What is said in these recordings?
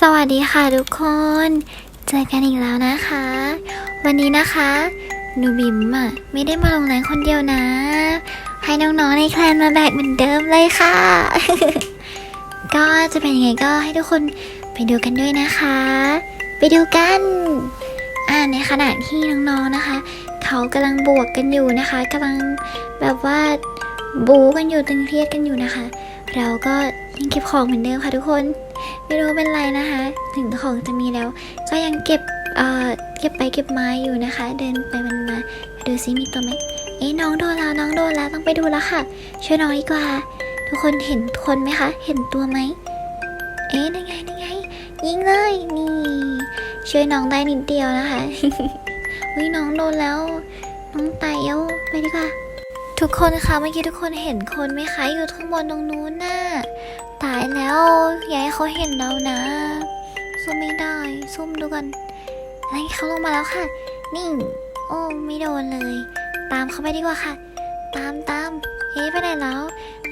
สวัสดีค่ะทุกคน เจอกันอีกแล้วนะคะ วันนี้นะคะหนูบิมอะไม่ได้มาลงแรงคนเดียวนะ ให้น้องๆในแคลนมาแบกเหมือนเดิมเลยค่ะ ก็จะเป็นยังไงก็ให้ทุกคนไปดูกันด้วยนะคะ ไปดูกันอ่าในขณะที่น้องๆนะคะ เขากำลังบวกกันอยู่นะคะกำลังแบบว่าบูกันอยู่ตึงเครียดกันอยู่นะคะ เราก็ยังเก็บของเหมือนเดิมค่ะทุกคน ไม่รู้เป็นไรนะคะ ถึงของจะมีแล้ว ก็ยังเก็บเอ่อเก็บไปเก็บมาอยู่นะคะ เดินไปมันมาดูซิมีตัวไหมเอ๊ะน้องโดนแล้วน้องโดนแล้วต้องไปดูแล้วค่ะ ช่วยน้องดีกว่า ทุกคนเห็นคนไหมคะ เห็นตัวไหมเอ๊ะนั่นไงนั่นไงยิงเลยนี่ช่วยน้องได้นิดเดียวนะคะวิน้องโดนแล้วน้องไตเอ้าไปดีกว่าทุกคนคะเมื่อกี้ทุกคนเห็นคนไหมคะ อยู่ข้างบนตรงนู้นน่ะตา แล้วอย่าให้เขาเห็นเรานะซุ่มไม่ได้ซุ่มดูกันไล่เขาลงมาแล้วค่ะ นี่ โอ้ไม่โดนเลย ตามเขาไปดีกว่าค่ะ ตามตามเอ๊ไปไหนแล้ว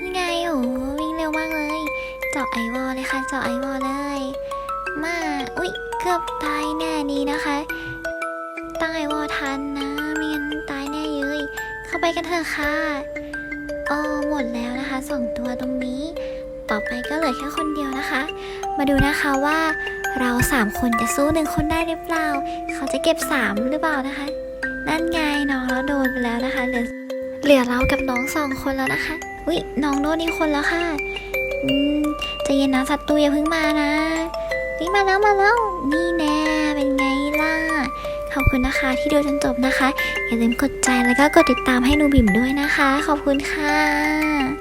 นี่ไงโอ้วิ่งเร็วมากเลยเจาะไอวอลเลยค่ะเจาะไอวอลเลย มาอุ๊ยเกือบตายแน่ดีนะคะตั้งไอวอลทันนะไม่งั้นตายแน่เย้ยเข้าไปกันเถอะค่ะโอ้หมดแล้วนะคะสองตัวตรงนี้ ต่อไปก็เหลือแค่คนเดียวนะคะ มาดูนะคะว่าเราสามคนจะสู้หนึ่งคนได้หรือเปล่า เขาจะเก็บสามหรือเปล่านะคะ นั่นไงน้องเราโดนไปแล้วนะคะ เหลือเหลือเรากับน้องสองคนแล้วนะคะอุ๊ยน้องโดนอีกคนแล้วค่ะอืมจะเย็นนะศัตรูอย่าเพิ่งมานะนี่มาแล้วมาแล้วนี่แน่เป็นไงล่ะขอบคุณนะคะที่ดูจนจบนะคะ อย่าลืมกดใจแล้วก็กดติดตามให้นูบิ่มด้วยนะคะ ขอบคุณค่ะ